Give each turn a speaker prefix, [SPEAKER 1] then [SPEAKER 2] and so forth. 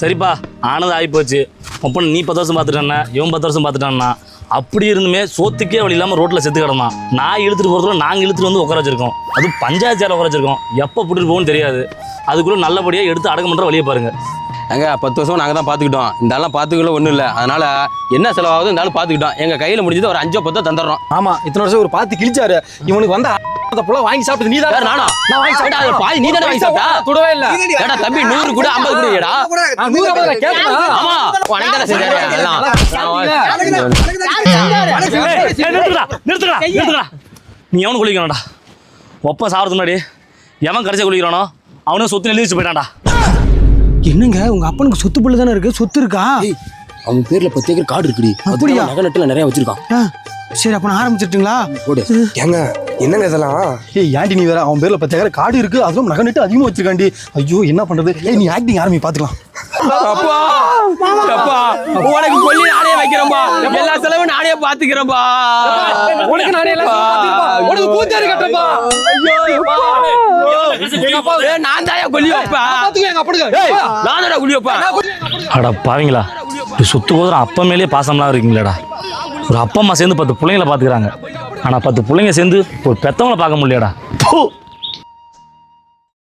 [SPEAKER 1] சரிப்பா ஆனது ஆகிப்போச்சு. அப்போ நீ பத்து வருஷம் பார்த்துட்டானா இவன் பத்து வருஷம் பார்த்துட்டான்னா அப்படி இருந்துமே சோத்துக்கே வழி இல்லாமல் ரோட்டில் செத்து கிடந்தான். நான் இழுத்துட்டு போகிறதுல நாங்கள் இழுத்துட்டு வந்து உட்கார வச்சிருக்கோம். அது பஞ்சாயத்து சேர உட்கார வச்சிருக்கோம். எப்போ பிடிட்டு போகும்னு தெரியாது. அதுக்குள்ளே நல்லபடியாக எடுத்து அடக்கம் பண்ணுற வழியை பாருங்க.
[SPEAKER 2] எங்க பத்து வருஷம் நாங்கள் தான் பார்த்துக்கிட்டோம். இந்த ஆள்லாம் பார்த்துக்கல ஒன்றும் இல்லை. அதனால என்ன செலவாகுது இந்த ஆள் பார்த்துக்கிட்டோம். எங்கள் கையில் முடிஞ்சது ஒரு அஞ்சோ பத்தோ தந்துடுறோம்.
[SPEAKER 3] ஆமா இத்தனை வருஷம் ஒரு பார்த்து கிழிச்சாரு. இவனுக்கு வந்த அந்த புள்ள வாங்கி சாப்பிட்டது நீ
[SPEAKER 2] யார் நானா?
[SPEAKER 3] நான் வாங்கி
[SPEAKER 2] ஏடா, அது பாதி நீ தானே வாங்கி சாப்பிட்டா?
[SPEAKER 3] தொடவே இல்ல.
[SPEAKER 2] ஏடா தம்பி நூறு கூட ஐம்பது கூட ஏடா?
[SPEAKER 3] நான் நூறு ஐம்பதுல கேட்டேனா?
[SPEAKER 2] ஆமா உனக்கு தானே செஞ்சாரு எல்லாம்
[SPEAKER 1] ஏய், ஏய், நிறுத்துடா நிறுத்துடா நிறுத்துடா. நீ எவனு குளிக்கணும்டா. ஒப்ப சாப்பிட்றது முன்னாடி எவன் கடைசியாக குளிக்கிறானோ அவனும் சொத்து எழுதி போயிட்டான்டா.
[SPEAKER 3] என்னங்க உங்க அப்பனுக்கு சொத்து புள்ள தானே இருக்கு? சொத்து இருக்கா?
[SPEAKER 2] அவன் பேர்ல பத்து ஏக்கர் காடு இருக்குடி.
[SPEAKER 3] அப்படியா?
[SPEAKER 2] நகை நட்டுல நிறைய வச்சிருக்கான்.
[SPEAKER 3] சரி அப்ப நான் ஆரம்பிச்சிட்டுங்களா
[SPEAKER 4] ஏங்க என்னங்க இதெல்லாம்?
[SPEAKER 3] ஏய் ஏன்டி நீ வேற? அவன் பேர்ல பத்து ஏக்கர் காடு இருக்கு. அதுவும் நகை நட்டு அதிகமா வச்சிருக்காண்டி ஐயோ என்ன பண்றது? ஏய் நீ ஆக்டிங் ஆரம்பி பாத்துக்கலாம்
[SPEAKER 2] அப்பா அப்பா உனக்கு கொல்லி நானே வைக்கிறேன்பா. எல்லா செலவும் நானே பாத்துக்கிறேன்பா
[SPEAKER 3] உனக்கு நானே எல்லாம். உனக்கு
[SPEAKER 2] நான் தாயா கொல்லி வைப்பா
[SPEAKER 3] பாத்துக்க எங்க அப்பனுக்கு. ஏய்,
[SPEAKER 2] நான் தானே கொல்லி வைப்பா
[SPEAKER 1] அட பாவீங்களா? சொத்து கோதரம் அப்பா மேலேயே பாசம்லாம் இருக்கீங்களாடா ஒரு அப்பா அம்மா சேர்ந்து பத்து பிள்ளைங்கள பார்த்துக்கிறாங்க. ஆனால் பத்து பிள்ளைங்க சேர்ந்து ஒரு பெத்தவங்களை பார்க்க முடியலடா